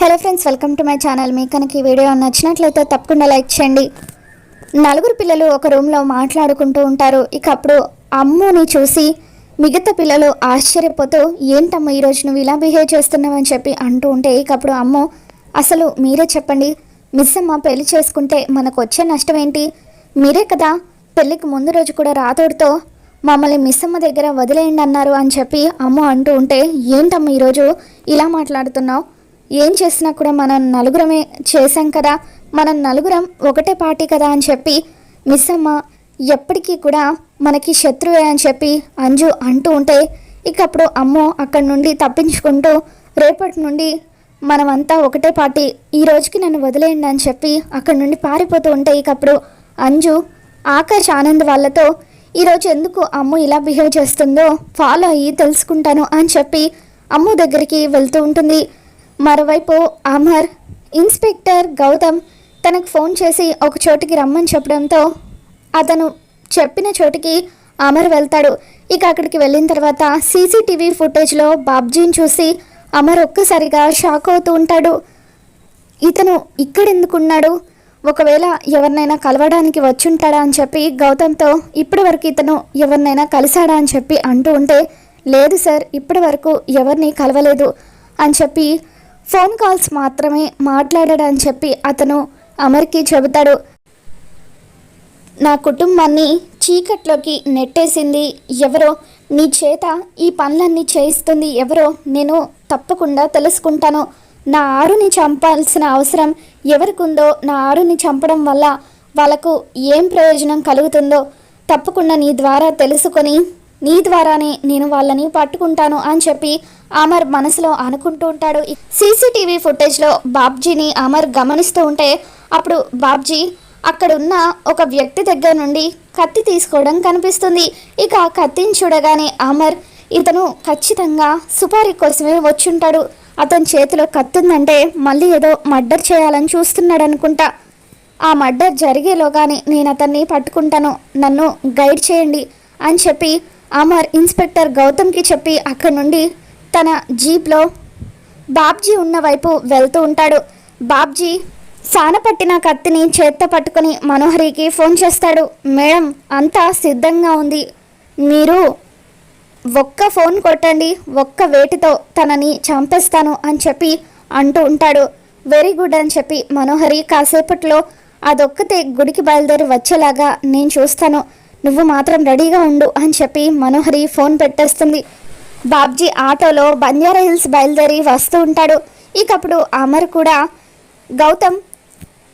Hello friends welcome to my channel మీకు కనుక ఈ వీడియో నచ్చినట్లయితే తప్పకుండా లైక్ చేయండి. నలుగురు పిల్లలు ఒక రూమ్లో మాట్లాడుకుంటూ ఉంటారు. ఇక అప్పుడు అమ్ముని చూసి మిగతా పిల్లలు ఆశ్చర్యపోతూ ఏంటమ్మ ఈరోజు నువ్వు ఇలా బిహేవ్ చేస్తున్నావని చెప్పి అంటూ ఉంటే ఇక అప్పుడు అమ్ము అసలు మీరే చెప్పండి. మిస్ అమ్మ పెళ్ళి చేసుకుంటే మనకు వచ్చే నష్టం ఏంటి? మీరే కదా పెళ్ళికి ముందు రోజు కూడా రాతోడితో మమ్మల్ని మిస్ అమ్మ దగ్గర వదిలేయండి అన్నారు అని చెప్పి అమ్మ అంటూ ఉంటే ఏంటమ్మ ఈరోజు ఇలా మాట్లాడుతున్నావు? ఏం చేసినా కూడా మనం నలుగురమే చేశాం కదా మనం నలుగురం ఒకటే పార్టీ కదా అని చెప్పి మిస్ అమ్మ ఎప్పటికీ కూడా మనకి శత్రువే అని చెప్పి అంజు అంటూ ఉంటే ఇక అప్పుడు అమ్మో అక్కడి నుండి తప్పించుకుంటూ రేపటి నుండి మనమంతా ఒకటే పార్టీ ఈ రోజుకి నన్ను వదిలేయండి అని చెప్పి అక్కడి నుండి పారిపోతూ ఉంటే ఇక అప్పుడు అంజు ఆకాష్ ఆనంద్ వాళ్ళతో ఈరోజు ఎందుకు అమ్ము ఇలా బిహేవ్ చేస్తుందో ఫాలో అయ్యి తెలుసుకుంటాను అని చెప్పి అమ్ము దగ్గరికి వెళ్తూ ఉంటుంది. మరోవైపు అమర్ ఇన్స్పెక్టర్ గౌతమ్ తనకు ఫోన్ చేసి ఒక చోటికి రమ్మని చెప్పడంతో అతను చెప్పిన చోటికి అమర్ వెళ్తాడు. ఇక అక్కడికి వెళ్ళిన తర్వాత సీసీటీవీ ఫుటేజ్లో బాబ్జీని చూసి అమర్ ఒక్కసారిగా షాక్ అవుతూ ఉంటాడు. ఇతను ఇక్కడెందుకున్నాడు? ఒకవేళ ఎవరినైనా కలవడానికి వచ్చుంటాడా? అని చెప్పి గౌతమ్తో ఇప్పటి వరకు ఇతను ఎవరినైనా కలిశాడా? అని చెప్పి అంటూ ఉంటే లేదు సార్ ఇప్పటి వరకు ఎవరిని కలవలేదు అని చెప్పి ఫోన్ కాల్స్ మాత్రమే మాట్లాడాడని చెప్పి అతను అమర్కి చెబుతాడు. నా కుటుంబాన్ని చీకట్లోకి నెట్టేసింది ఎవరో నీ చేత ఈ పనులన్నీ చేయిస్తుంది ఎవరో నేను తప్పకుండా తెలుసుకుంటాను. నా ఆరుని చంపాల్సిన అవసరం ఎవరికుందో నా ఆరుని చంపడం వల్ల వాళ్ళకు ఏం ప్రయోజనం కలుగుతుందో తప్పకుండా నీ ద్వారా తెలుసుకొని నీ ద్వారానే నేను వాళ్ళని పట్టుకుంటాను అని చెప్పి అమర్ మనసులో అనుకుంటూ ఉంటాడు. సీసీటీవీ ఫుటేజ్లో బాబ్జీని అమర్ గమనిస్తూ ఉంటే అప్పుడు బాబ్జీ అక్కడున్న ఒక వ్యక్తి దగ్గర నుండి కత్తి తీసుకోవడం కనిపిస్తుంది. ఇక ఆ కత్తిని చూడగానే అమర్ ఇతను ఖచ్చితంగా సుపారీ కోసమే వచ్చుంటాడు. అతని చేతిలో కత్తి ఉందంటే మళ్ళీ ఏదో మర్డర్ చేయాలని చూస్తున్నాడు అనుకుంటా ఆ మర్డర్ జరిగేలోగానే నేను అతన్ని పట్టుకుంటాను. నన్ను గైడ్ చేయండి అని చెప్పి అమర్ ఇన్స్పెక్టర్ గౌతమ్కి చెప్పి అక్కడి నుండి తన జీప్లో బాబ్జీ ఉన్న వైపు వెళ్తూ ఉంటాడు. బాబ్జీ సానపట్టిన కత్తిని చేత్త పట్టుకొని మనోహరికి ఫోన్ చేస్తాడు. మేడం అంతా సిద్ధంగా ఉంది. మీరు ఒక్క ఫోన్ కొట్టండి ఒక్క వేటితో తనని చంపేస్తాను అని చెప్పి అంటూ ఉంటాడు. వెరీ గుడ్ అని చెప్పి మనోహరి కాసేపట్లో అదొక్కతే గుడికి బయలుదేరి వచ్చేలాగా నేను చూస్తాను. నువ్వు మాత్రం రెడీగా ఉండు అని చెప్పి మనోహరి ఫోన్ పెట్టేస్తుంది. బాబ్జీ ఆటోలో బంజారా హిల్స్ బయలుదేరి వస్తూ ఉంటాడు. ఇకప్పుడు అమర్ కూడా గౌతమ్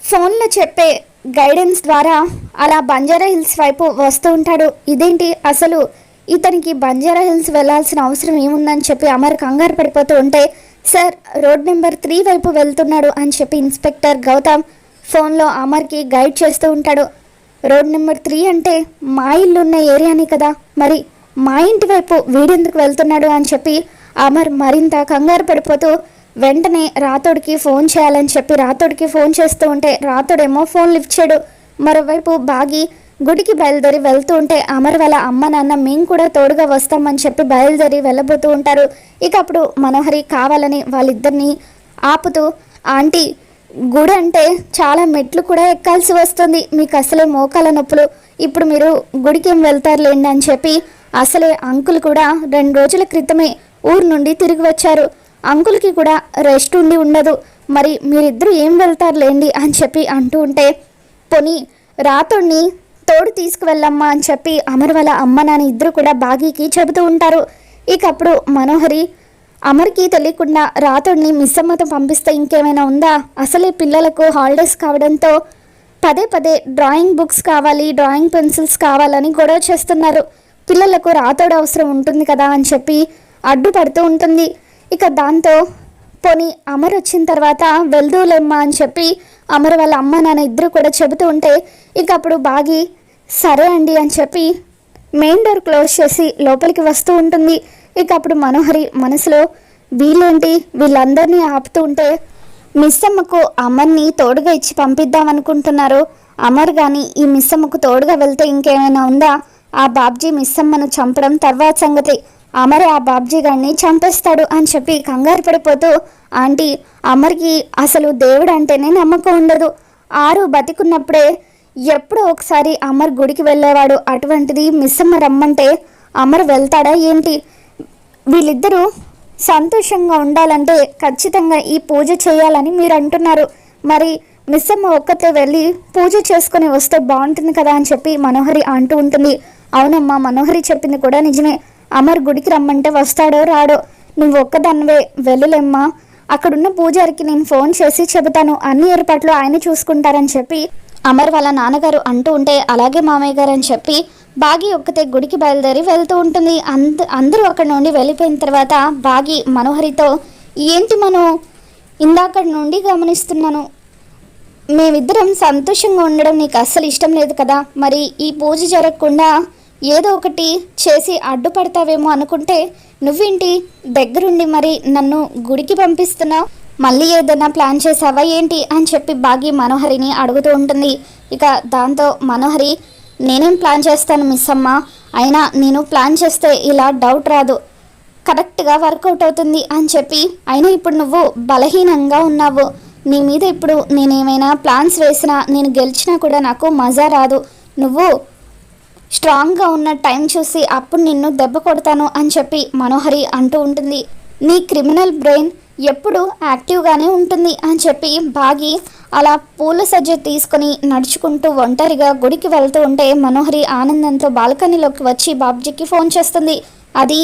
ఫోన్లో చెప్పే గైడెన్స్ ద్వారా అలా బంజారా హిల్స్ వైపు వస్తూ ఉంటాడు. ఇదేంటి? అసలు ఇతనికి బంజారా హిల్స్ వెళ్ళాల్సిన అవసరం ఏముందని చెప్పి అమర్ కంగారు పడిపోతూ ఉంటే సార్ రోడ్ నెంబర్ త్రీ వైపు వెళ్తున్నాడు అని చెప్పి ఇన్స్పెక్టర్ గౌతమ్ ఫోన్లో అమర్కి గైడ్ చేస్తూ ఉంటాడు. రోడ్ నెంబర్ త్రీ అంటే మా ఇల్లు ఉన్న ఏరియాని కదా. మరి మా ఇంటి వైపు వీడెందుకు వెళ్తున్నాడు అని చెప్పి అమర్ మరింత కంగారు పడిపోతూ వెంటనే రాతోడికి ఫోన్ చేయాలని చెప్పి రాతోడికి ఫోన్ చేస్తూ ఉంటే రాతోడేమో ఫోన్ లిఫ్ట్ చేయడు. మరోవైపు బాగి గుడికి బయలుదేరి వెళ్తూ ఉంటే అమర్ వాళ్ళ అమ్మ నాన్న మేము కూడా తోడుగా వస్తామని చెప్పి బయలుదేరి వెళ్ళబోతూ ఉంటారు. ఇక అప్పుడు మనోహరి కావాలని వాళ్ళిద్దరిని ఆపుతూ ఆంటీ గుడి అంటే చాలా మెట్లు కూడా ఎక్కాల్సి వస్తుంది. మీకు అసలే మోకాల నొప్పులు. ఇప్పుడు మీరు గుడికి ఏం వెళ్తారులేండి అని చెప్పి అసలే అంకుల్ కూడా రెండు రోజుల క్రితమే ఊరు నుండి తిరిగి వచ్చారు. అంకుల్కి కూడా రెస్ట్ ఉండి ఉండదు. మరి మీరిద్దరూ ఏం వెళ్తారులేండి అని చెప్పి అంటూ ఉంటే పోనీ రాతోడిని తోడు తీసుకువెళ్ళమ్మా అని చెప్పి అమర్ వాళ్ళ అమ్మ నాన్న ఇద్దరు కూడా బాగీకి చెబుతూ ఉంటారు. ఇక అప్పుడు మనోహరి అమర్కి తెలియకుండా రాతోడిని మిస్సమ్మతో పంపిస్తే ఇంకేమైనా ఉందా? అసలే పిల్లలకు హాలిడేస్ కావడంతో పదే పదే డ్రాయింగ్ బుక్స్ కావాలి డ్రాయింగ్ పెన్సిల్స్ కావాలని గొడవ చేస్తున్నారు. పిల్లలకు రాతోడు అవసరం ఉంటుంది కదా అని చెప్పి అడ్డుపడుతూ ఉంటుంది. ఇక దాంతో పోనీ అమర్ వచ్చిన తర్వాత వెళ్దూలేమ్మా అని చెప్పి అమర్ వాళ్ళ అమ్మ నాన్న ఇద్దరు కూడా చెబుతూ ఉంటే ఇక అప్పుడు బాగి సరే అండి అని చెప్పి మెయిన్ డోర్ క్లోజ్ చేసి లోపలికి వస్తూ ఉంటుంది. ఇక అప్పుడు మనోహరి మనసులో వీళ్ళేంటి? వీళ్ళందరినీ ఆపుతూ ఉంటే మిస్సమ్మకు అమర్ని తోడుగా ఇచ్చి పంపిద్దాం అనుకుంటున్నారు. అమర్ కానీ ఈ మిస్సమ్మకు తోడుగా వెళ్తే ఇంకేమైనా ఉందా? ఆ బాబ్జీ మిస్సమ్మను చంపడం తర్వాత సంగతి. అమర్ ఆ బాబ్జీ గారిని చంపేస్తాడు అని చెప్పి కంగారు పడిపోతూ ఆంటీ అమర్కి అసలు దేవుడు అంటేనే నమ్మకం ఉండదు. ఆరు బతికున్నప్పుడే ఎప్పుడో ఒకసారి అమర్ గుడికి వెళ్ళేవాడు. అటువంటిది మిస్సమ్మ రమ్మంటే అమర్ వెళ్తాడా ఏంటి? వీళ్ళిద్దరూ సంతోషంగా ఉండాలంటే ఖచ్చితంగా ఈ పూజ చేయాలని మీరు అంటున్నారు. మరి మిస్సమ్మ ఒక్కతే వెళ్ళి పూజ చేసుకుని వస్తే బాగుంటుంది కదా అని చెప్పి మనోహరి అంటూ ఉంటుంది. అవునమ్మా మనోహరి చెప్పింది కూడా నిజమే. అమర్ గుడికి రమ్మంటే వస్తాడో రాడో నువ్వు ఒక్కదానివే వెళ్ళలేమ్మా. అక్కడున్న పూజారికి నేను ఫోన్ చేసి చెబుతాను అన్ని ఏర్పాట్లు ఆయన చూసుకుంటారని చెప్పి అమర్ వాళ్ళ నాన్నగారు అంటూ ఉంటే అలాగే మామయ్య గారు అని చెప్పి బాగి ఒక్కతే గుడికి బయలుదేరి వెళ్తూ ఉంటుంది. అంద అందరూ అక్కడ నుండి వెళ్ళిపోయిన తర్వాత బాగి మనోహరితో ఏంటి మనం ఇందాక నుండి గమనిస్తున్నాను. మేమిద్దరం సంతోషంగా ఉండడం నీకు అస్సలు ఇష్టం లేదు కదా. మరి ఈ పూజ జరగకుండా ఏదో ఒకటి చేసి అడ్డుపడతావేమో అనుకుంటే నువ్వేంటి? దగ్గరుండి మరి నన్ను గుడికి పంపిస్తున్నావు? మళ్ళీ ఏదైనా ప్లాన్ చేసావా ఏంటి? అని చెప్పి బాగి మనోహరిని అడుగుతూ ఉంటుంది. ఇక దాంతో మనోహరి నేనేం ప్లాన్ చేస్తాను మిస్ అమ్మ. అయినా నేను ప్లాన్ చేస్తే ఇలా డౌట్ రాదు. కరెక్ట్గా వర్కౌట్ అవుతుంది అని చెప్పి అయినా ఇప్పుడు నువ్వు బలహీనంగా ఉన్నావు. నీ మీద ఇప్పుడు నేనేమైనా ప్లాన్స్ వేసినా నేను గెలిచినా కూడా నాకు మజా రాదు. నువ్వు స్ట్రాంగ్గా ఉన్న టైం చూసి అప్పుడు నిన్ను దెబ్బ కొడతాను అని చెప్పి మనోహరి అంటూ ఉంటుంది. నీ క్రిమినల్ బ్రెయిన్ ఎప్పుడు యాక్టివ్గానే ఉంటుంది అని చెప్పి బాగి అలా పూల సజ్జ తీసుకొని నడుచుకుంటూ ఒంటరిగా గుడికి వెళ్తూ ఉంటే మనోహరి ఆనందంతో బాల్కనీలోకి వచ్చి బాబ్జీకి ఫోన్ చేస్తుంది. అది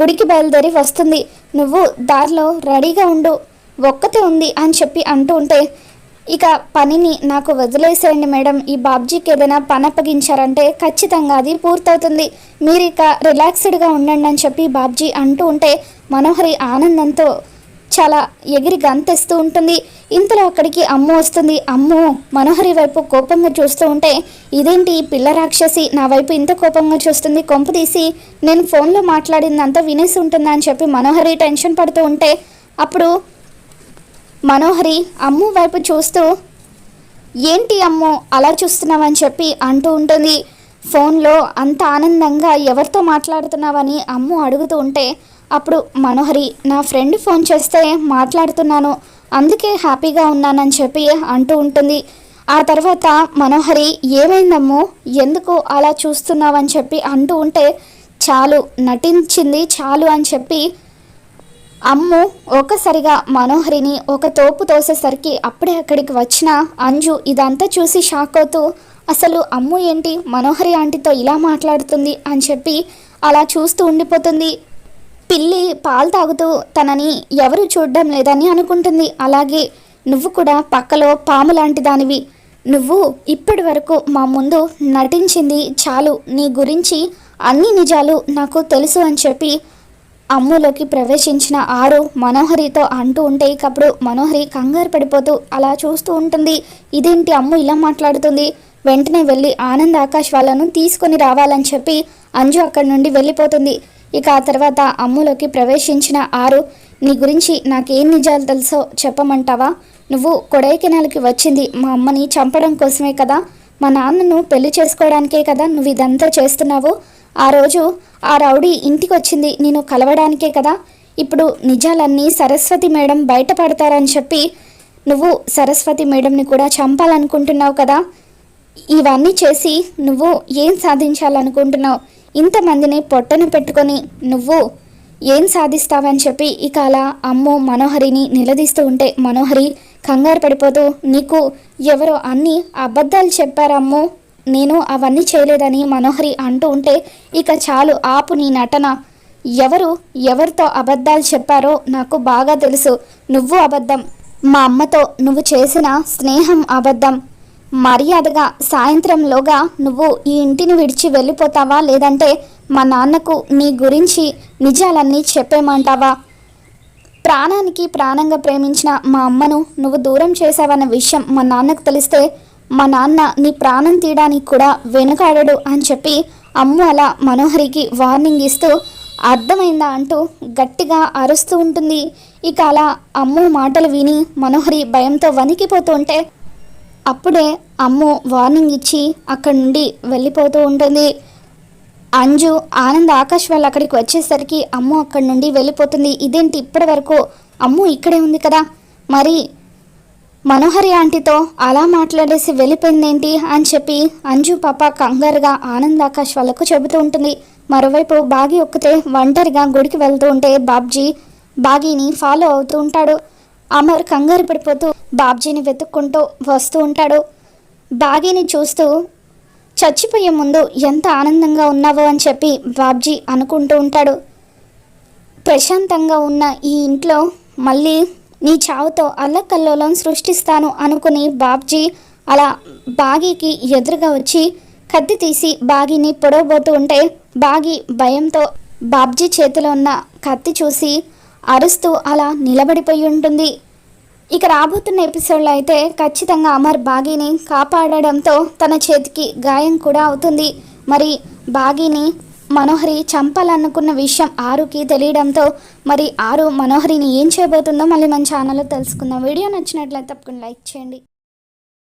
గుడికి బయలుదేరి వస్తుంది. నువ్వు దారిలో రెడీగా ఉండు. ఒక్కతే ఉంది అని చెప్పి అంటూ ఉంటే ఇక పనిని నాకు వదిలేసేయండి మేడం. ఈ బాబ్జీకి ఏదైనా పని అప్పగించారంటే ఖచ్చితంగా అది పూర్తవుతుంది. మీరు ఇక రిలాక్స్డ్గా ఉండండి అని చెప్పి బాబ్జీ అంటూ ఉంటే మనోహరి ఆనందంతో చాలా ఎగిరి గంతెస్తూ ఉంటుంది. ఇంతలో అక్కడికి అమ్ము వస్తుంది. అమ్ము మనోహరి వైపు కోపంగా చూస్తూ ఉంటే ఇదేంటి ఈ పిల్ల రాక్షసి? నా వైపు ఇంత కోపంగా చూస్తుంది. కొంపు తీసి నేను ఫోన్లో మాట్లాడిందంతా వినేసి ఉంటుందా? అని చెప్పి మనోహరి టెన్షన్ పడుతూ ఉంటే అప్పుడు మనోహరి అమ్ము వైపు చూస్తూ ఏంటి అమ్మో అలా చూస్తున్నావని చెప్పి అంటూ ఉంటుంది. ఫోన్లో అంత ఆనందంగా ఎవరితో మాట్లాడుతున్నావని అమ్ము అడుగుతూ ఉంటే అప్పుడు మనోహరి నా ఫ్రెండ్ ఫోన్ చేస్తే మాట్లాడుతున్నాను అందుకే హ్యాపీగా ఉన్నానని చెప్పి అంటూ ఉంటుంది. ఆ తర్వాత మనోహరి ఏమైందమ్మో ఎందుకు అలా చూస్తున్నావని చెప్పి అంటూ ఉంటే చాలు నటించింది చాలు అని చెప్పి అమ్ము ఒక్కసారిగా మనోహరిని ఒక తోపు తోసేసరికి అప్పుడే అక్కడికి వచ్చిన అంజు ఇదంతా చూసి షాక్ అవుతూ అసలు అమ్ము ఏంటి? మనోహరి ఆంటీతో ఇలా మాట్లాడుతుంది అని చెప్పి అలా చూస్తూ ఉండిపోతుంది. పిల్లి పాలు తాగుతూ తనని ఎవరు చూడడం లేదని అనుకుంటుంది. అలాగే నువ్వు కూడా పక్కలో పాము లాంటి దానివి. నువ్వు ఇప్పటి వరకు మా ముందు నటించింది చాలు. నీ గురించి అన్ని నిజాలు నాకు తెలుసు అని చెప్పి అమ్ములోకి ప్రవేశించిన ఆరు మనోహరితో అంటూ ఉంటే ఇకప్పుడు మనోహరి కంగారు పడిపోతూ అలా చూస్తూ ఉంటుంది. ఇదేంటి అమ్ము ఇలా మాట్లాడుతుంది? వెంటనే వెళ్ళి ఆనంద్ ఆకాష్ వాళ్ళను తీసుకొని రావాలని చెప్పి అంజు అక్కడి నుండి వెళ్ళిపోతుంది. ఇక ఆ తర్వాత అమ్ములోకి ప్రవేశించిన ఆరు నీ గురించి నాకేం నిజాలు తెలుసో చెప్పమంటావా? నువ్వు కొడైకెనాల్కి వచ్చింది మా అమ్మని చంపడం కోసమే కదా? మా నాన్నను పెళ్ళి చేసుకోవడానికే కదా నువ్వు ఇదంతా చేస్తున్నావు? ఆ రోజు ఆ రౌడీ ఇంటికి వచ్చింది నేను కలవడానికే కదా. ఇప్పుడు నిజాలన్నీ సరస్వతి మేడం బయటపడతారని చెప్పి నువ్వు సరస్వతి మేడంని కూడా చంపాలనుకుంటున్నావు కదా. ఇవన్నీ చేసి నువ్వు ఏం సాధించాలనుకుంటున్నావు? ఇంతమందిని పొట్టను పెట్టుకొని నువ్వు ఏం సాధిస్తావని చెప్పి ఇక అలా అమ్మో మనోహరిని నిలదీస్తూ ఉంటే మనోహరి కంగారు పడిపోతూ నీకు ఎవరో అన్ని అబద్ధాలు చెప్పారమ్మో. నేను అవన్నీ చేయలేదని మనోహరి అంటూ ఉంటే ఇక చాలు ఆపు నీ నటన. ఎవరు ఎవరితో అబద్ధాలు చెప్పారో నాకు బాగా తెలుసు. నువ్వు అబద్ధం. మా అమ్మతో నువ్వు చేసిన స్నేహం అబద్ధం. మర్యాదగా సాయంత్రంలోగా నువ్వు ఈ ఇంటిని విడిచి వెళ్ళిపోతావా? లేదంటే మా నాన్నకు నీ గురించి నిజాలన్నీ చెప్పేమంటావా? ప్రాణానికి ప్రాణంగా ప్రేమించిన మా అమ్మను నువ్వు దూరం చేశావన్న విషయం మా నాన్నకు తెలిస్తే మా నాన్న నీ ప్రాణం తీయడానికి కూడా వెనుకాడడు అని చెప్పి అమ్ము అలా మనోహరికి వార్నింగ్ ఇస్తూ అర్థమైందా అంటూ గట్టిగా అరుస్తూ ఉంటుంది. ఇక అలా అమ్ము మాటలు విని మనోహరి భయంతో వణికిపోతూ ఉంటే అప్పుడే అమ్ము వార్నింగ్ ఇచ్చి అక్కడి నుండి వెళ్ళిపోతూ ఉంటుంది. అంజు ఆనంద్ ఆకాష్ వాళ్ళు అక్కడికి వచ్చేసరికి అమ్ము అక్కడి నుండి వెళ్ళిపోతుంది. ఇదేంటి ఇప్పటి వరకు అమ్ము ఇక్కడే ఉంది కదా? మరి మనోహరి ఆంటీతో అలా మాట్లాడేసి వెళ్ళిపోయిందేంటి అని చెప్పి అంజు పాప కంగారుగా ఆనంద్ ఆకాష్ వాళ్ళకు చెబుతూ ఉంటుంది. మరోవైపు బాగి ఒక్కతే ఒంటరిగా గుడికి వెళ్తూ ఉంటే బాబ్జీ బాగీని ఫాలో అవుతూ ఉంటాడు. అమర్ కంగారు పడిపోతూ బాబ్జీని వెతుక్కుంటూ వస్తూ ఉంటాడు. బాగీని చూస్తూ చచ్చిపోయే ముందు ఎంత ఆనందంగా ఉన్నావో అని చెప్పి బాబ్జీ అనుకుంటూ ఉంటాడు. ప్రశాంతంగా ఉన్న ఈ ఇంట్లో మళ్ళీ నీ చావుతో అల్లకల్లోలం సృష్టిస్తాను అనుకుని బాబ్జీ అలా బాగీకి ఎదురుగా వచ్చి కత్తి తీసి బాగీని పొడవబోతూ ఉంటే బాగి భయంతో బాబ్జీ చేతిలో ఉన్న కత్తి చూసి అరుస్తూ అలా నిలబడిపోయి ఉంటుంది. ఇక రాబోతున్న ఎపిసోడ్లో అయితే ఖచ్చితంగా అమర్ బాగీని కాపాడడంతో తన చేతికి గాయం కూడా అవుతుంది. మరి బాగీని మనోహరి చంపాలనుకున్న విషయం ఆరుకి తెలియడంతో మరి ఆరు మనోహరిని ఏం చేయబోతుందో మళ్ళీ మన ఛానల్లో తెలుసుకుందాం. వీడియో నచ్చినట్లయితే తప్పకుండా లైక్ చేయండి.